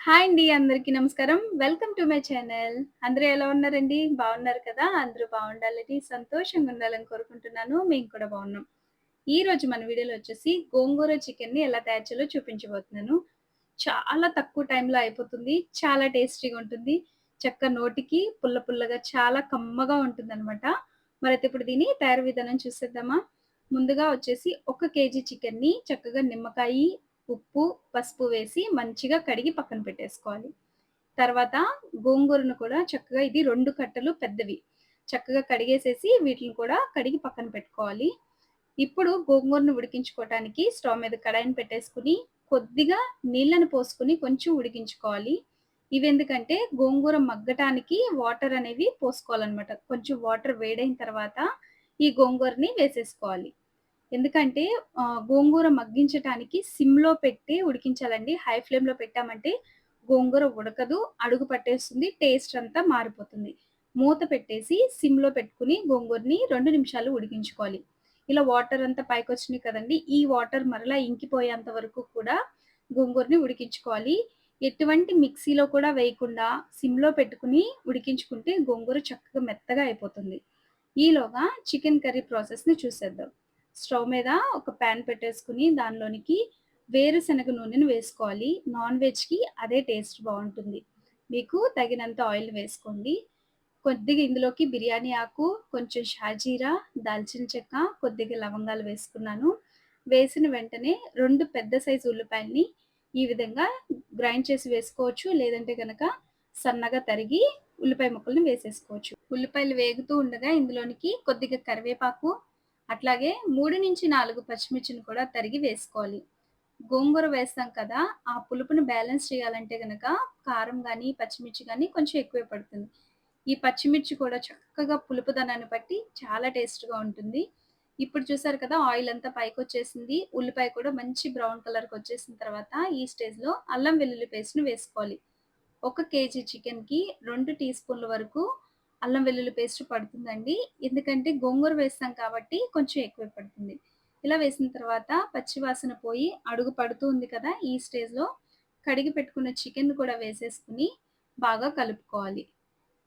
Hi అండి. అందరికీ నమస్కారం. Welcome to my channel. అందరూ ఎలా ఉన్నారండి? బాగున్నారు కదా! అందరూ బాగుండాలని, సంతోషంగా ఉండాలని కోరుకుంటున్నాను. మేము కూడా బాగున్నాం. ఈ రోజు మన వీడియోలో వచ్చేసి గోంగూర చికెన్‌ని ఎలా తయారు చేయాలో చూపించబోతున్నాను. చాలా తక్కువ టైంలో అయిపోతుంది. చాలా టేస్టీగా ఉంటుంది. చక్క నోటికి పుల్ల పుల్లగా చాలా కమ్మగా ఉంటుందనమాట. మరైతే ఇప్పుడు దీని తయారు విధానం చూసేద్దామా? ముందుగా వచ్చేసి ఒక కేజీ చికెన్‌ని చక్కగా నిమ్మకాయి, ఉప్పు, పసుపు వేసి మంచిగా కడిగి పక్కన పెట్టేసుకోవాలి. తర్వాత గోంగూరను కూడా చక్కగా ఇది రెండు కట్టలు పెద్దవి. చక్కగా కడిగేసేసి వీటిని కూడా కడిగి పక్కన పెట్టుకోవాలి. ఇప్పుడు గోంగూరను ఉడికించుకోవటానికి స్టవ్ మీద కడాయిని పెట్టేసుకొని, కొద్దిగా నీళ్ళను పోసుకొని కొంచెం ఉడికించుకోవాలి. ఇవి ఎందుకంటే గోంగూర మగ్గటానికి వాటర్ అనేవి పోసుకోవాలన్నమాట కొంచెం వాటర్ వేడైన తర్వాత ఈ గోంగూరని వేసేసుకోవాలి. ఎందుకంటే గోంగూర మగ్గించటానికి సిమ్‌లో పెట్టి ఉడికించాలండి. హై ఫ్లేమ్‌లో పెట్టామంటే గోంగూర ఉడకదు, అడుగు పట్టేస్తుంది, టేస్ట్ అంతా మారిపోతుంది. మూత పెట్టేసి సిమ్‌లో పెట్టుకుని గోంగూరని రెండు నిమిషాలు ఉడికించుకోవాలి. ఇలా వాటర్ అంతా పైకి వచ్చినాయి కదండి ఈ వాటర్ మరలా ఇంకిపోయేంత వరకు కూడా గోంగూరని ఉడికించుకోవాలి. ఎటువంటి మిక్సీలో కూడా వేయకుండా సిమ్‌లో పెట్టుకుని ఉడికించుకుంటే గోంగూర చక్కగా మెత్తగా అయిపోతుంది. ఈలోగా చికెన్ కర్రీ ప్రాసెస్‌ని చూసేద్దాం. స్టవ్ మీద ఒక పాన్ పెట్టేసుకుని దానిలోనికి వేరుశనగ నూనెను వేసుకోవాలి. నాన్ వెజ్‌కి అదే టేస్ట్ బాగుంటుంది మీకు తగినంత ఆయిల్ వేసుకోండి. కొద్దిగా ఇందులోకి బిర్యానీ ఆకు, కొంచెం షాజీరా, దాల్చిన చెక్క, కొద్దిగా లవంగాలు వేసుకున్నాను. వేసిన వెంటనే రెండు పెద్ద సైజు ఉల్లిపాయల్ని ఈ విధంగా గ్రైండ్ చేసి వేసుకోవచ్చు. లేదంటే కనుక సన్నగా తరిగి ఉల్లిపాయ ముక్కలను వేసేసుకోవచ్చు. ఉల్లిపాయలు వేగుతూ ఉండగా ఇందులోనికి కొద్దిగా కరివేపాకు, అట్లాగే 3-4 పచ్చిమిర్చిని కూడా తరిగి వేసుకోవాలి. గోంగూర వేస్తాం కదా! ఆ పులుపును బ్యాలెన్స్ చేయాలంటే కనుక కారం కానీ పచ్చిమిర్చి కానీ కొంచెం ఎక్కువే పడుతుంది. ఈ పచ్చిమిర్చి కూడా చక్కగా పులుపుదనాన్ని బట్టి చాలా టేస్ట్‌గా ఉంటుంది. ఇప్పుడు చూసారు కదా! ఆయిల్ అంతా పైకి వచ్చేసింది ఉల్లిపాయ కూడా మంచి బ్రౌన్ కలర్కి వచ్చేసిన తర్వాత ఈ స్టేజ్‌లో అల్లం వెల్లుల్లి పేస్ట్‌ని వేసుకోవాలి. ఒక కేజీ చికెన్‌కి రెండు టీ స్పూన్ల వరకు అల్లం వెల్లుల్లి పేస్ట్ పడుతుందండి. ఎందుకంటే గోంగూర వేస్తాం కాబట్టి కొంచెం ఎక్కువ పడుతుంది. ఇలా వేసిన తర్వాత పచ్చివాసన పోయి అడుగు పడుతూ ఉంది కదా! ఈ స్టేజ్‌లో కడిగి పెట్టుకున్న చికెన్ కూడా వేసేసుకుని బాగా కలుపుకోవాలి.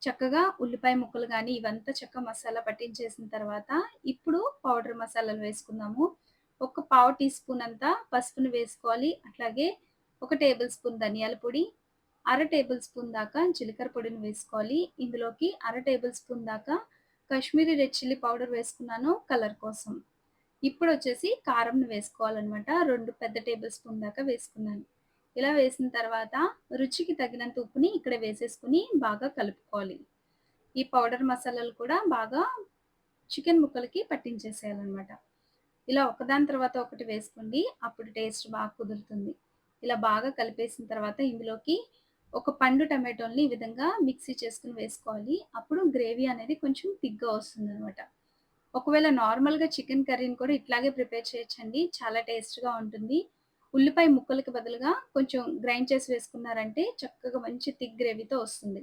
చక్కగా ఉల్లిపాయ ముక్కలు కానీ ఇవంతా చక్కగా మసాలా పట్టించేసిన తర్వాత ఇప్పుడు పౌడర్ మసాలాలు వేసుకుందాము. ఒక పావు టీ స్పూన్ అంతా పసుపుని వేసుకోవాలి. అట్లాగే ఒక టేబుల్ స్పూన్ ధనియాల పొడి, అర టేబుల్ స్పూన్ దాకా జీలకర్ర పొడిని వేసుకోవాలి. ఇందులోకి అర టేబుల్ స్పూన్ దాకా కాశ్మీరీ రెడ్ చిల్లీ పౌడర్ వేసుకున్నాను కలర్ కోసం. ఇప్పుడు వచ్చేసి కారంను వేసుకోవాలనమాట. రెండు పెద్ద టేబుల్ స్పూన్ దాకా వేసుకున్నాను. ఇలా వేసిన తర్వాత రుచికి తగినంత ఉప్పుని ఇక్కడ వేసేసుకొని బాగా కలుపుకోవాలి. ఈ పౌడర్ మసాలాలు కూడా బాగా చికెన్ ముక్కలకి పట్టించేసేయాలన్నమాట ఇలా ఒకదాని తర్వాత ఒకటి వేసుకోండి. అప్పుడు టేస్ట్ బాగా కుదురుతుంది. ఇలా బాగా కలిపేసిన తర్వాత ఇందులోకి ఒక పండు టమాటోల్ని ఈ విధంగా మిక్సీ చేసుకుని వేసుకోవాలి. అప్పుడు గ్రేవీ అనేది కొంచెం థిక్‌గా వస్తుందనమాట. ఒకవేళ నార్మల్‌గా చికెన్ కర్రీని కూడా ఇట్లాగే ప్రిపేర్ చేయొచ్చండి. చాలా టేస్ట్‌గా ఉంటుంది. ఉల్లిపాయ ముక్కలకి బదులుగా కొంచెం గ్రైండ్ చేసి వేసుకున్నారంటే చక్కగా మంచి థిక్ గ్రేవీతో వస్తుంది.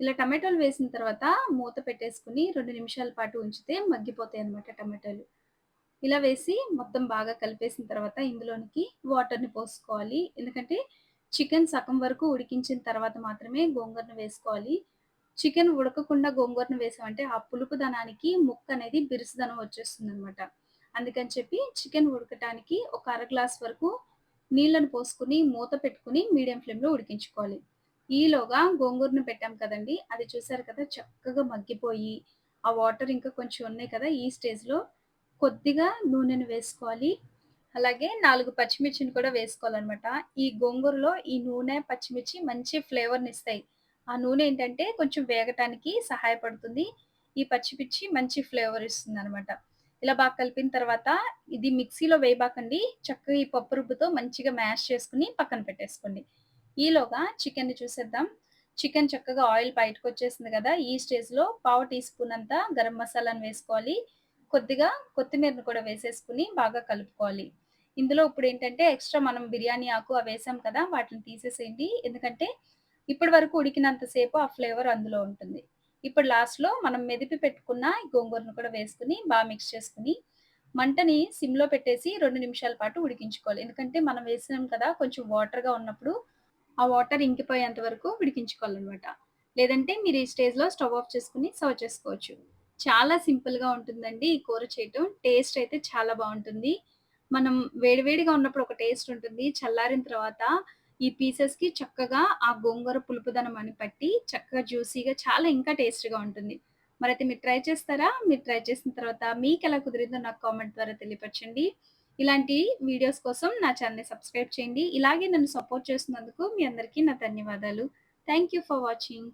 ఇలా టమాటోలు వేసిన తర్వాత మూత పెట్టేసుకొని రెండు నిమిషాల పాటు ఉంచితే మగ్గిపోతాయన్నమాట టమాటోలు. ఇలా వేసి మొత్తం బాగా కలిపేసిన తర్వాత ఇందులోనికి వాటర్‌ని పోసుకోవాలి. ఎందుకంటే చికెన్ సగం వరకు ఉడికించిన తర్వాత మాత్రమే గోంగూరను వేసుకోవాలి. చికెన్ ఉడకకుండా గోంగూరను వేసామంటే ఆ పులుపుదనానికి ముక్క అనేది బిరుసుదనం వచ్చేస్తుంది అనమాట అందుకని చెప్పి చికెన్ ఉడకటానికి ఒక అర గ్లాస్ వరకు నీళ్ళను పోసుకొని మూత పెట్టుకుని మీడియం ఫ్లేమ్‌లో ఉడికించుకోవాలి. ఈలోగా గోంగూరను పెట్టాం కదండీ! అది చూసారు కదా! చక్కగా మగ్గిపోయి ఆ వాటర్ ఇంకా కొంచెం ఉన్నాయి కదా! ఈ స్టేజ్‌లో కొద్దిగా నూనెను వేసుకోవాలి. అలాగే నాలుగు పచ్చిమిర్చిని కూడా వేసుకోవాలన్నమాట ఈ గోంగూరలో ఈ నూనె, పచ్చిమిర్చి మంచి ఫ్లేవర్ని ఇస్తాయి ఆ నూనె ఏంటంటే కొంచెం వేగటానికి సహాయపడుతుంది. ఈ పచ్చిమిర్చి మంచి ఫ్లేవర్ ఇస్తుంది అనమాట ఇలా బాగా కలిపిన తర్వాత ఇది మిక్సీలో వేయబాకండి. చక్కగా ఈ పప్పు రుబ్బుతో మంచిగా మ్యాష్ చేసుకుని పక్కన పెట్టేసుకోండి. ఈలోగా చికెన్‌ని చూసేద్దాం. చికెన్ చక్కగా ఆయిల్ బయటకొచ్చేసింది కదా! ఈ స్టేజ్‌లో పావు టీ స్పూన్ అంతా గరం మసాలాను వేసుకోవాలి. కొద్దిగా కొత్తిమీరను కూడా వేసేసుకొని బాగా కలుపుకోవాలి. ఇందులో ఇప్పుడు ఏంటంటే ఎక్స్‌ట్రా మనం బిర్యానీ ఆకు వేసాం కదా! వాటిని తీసేసేయండి. ఎందుకంటే ఇప్పటి వరకు ఉడికినంత సేపు ఆ ఫ్లేవర్ అందులో ఉంటుంది. ఇప్పుడు లాస్ట్‌లో మనం మెదిపి పెట్టుకున్న గోంగూరను కూడా వేసుకుని బాగా మిక్స్ చేసుకుని మంటని సిమ్‌లో పెట్టేసి రెండు నిమిషాల పాటు ఉడికించుకోవాలి. ఎందుకంటే మనం వేసినాం కదా! కొంచెం వాటర్‌గా ఉన్నప్పుడు ఆ వాటర్ ఇంకిపోయేంత వరకు ఉడికించుకోవాలన్నమాట లేదంటే మీరు ఈ స్టేజ్‌లో స్టవ్ ఆఫ్ చేసుకుని సర్వ్ చేసుకోవచ్చు. చాలా సింపుల్‌గా ఉంటుందండి ఈ కూర చేయటం. టేస్ట్ అయితే చాలా బాగుంటుంది మనం వేడివేడిగా ఉన్నప్పుడు ఒక టేస్ట్ ఉంటుంది. చల్లారిన తర్వాత ఈ పీసెస్‌కి చక్కగా ఆ గోంగూర పులుపుదనం అని పట్టి చక్కగా జ్యూసీగా చాలా ఇంకా టేస్ట్గా ఉంటుంది. మరైతే మీరు ట్రై చేస్తారా? మీరు ట్రై చేసిన తర్వాత మీకు ఎలా కుదిరిందో నాకు కామెంట్ ద్వారా తెలియపరచండి. ఇలాంటి వీడియోస్ కోసం నా ఛానల్ని సబ్స్క్రైబ్ చేయండి. ఇలాగే నన్ను సపోర్ట్ చేస్తున్నందుకు మీ అందరికీ నా ధన్యవాదాలు. Thank you for watching.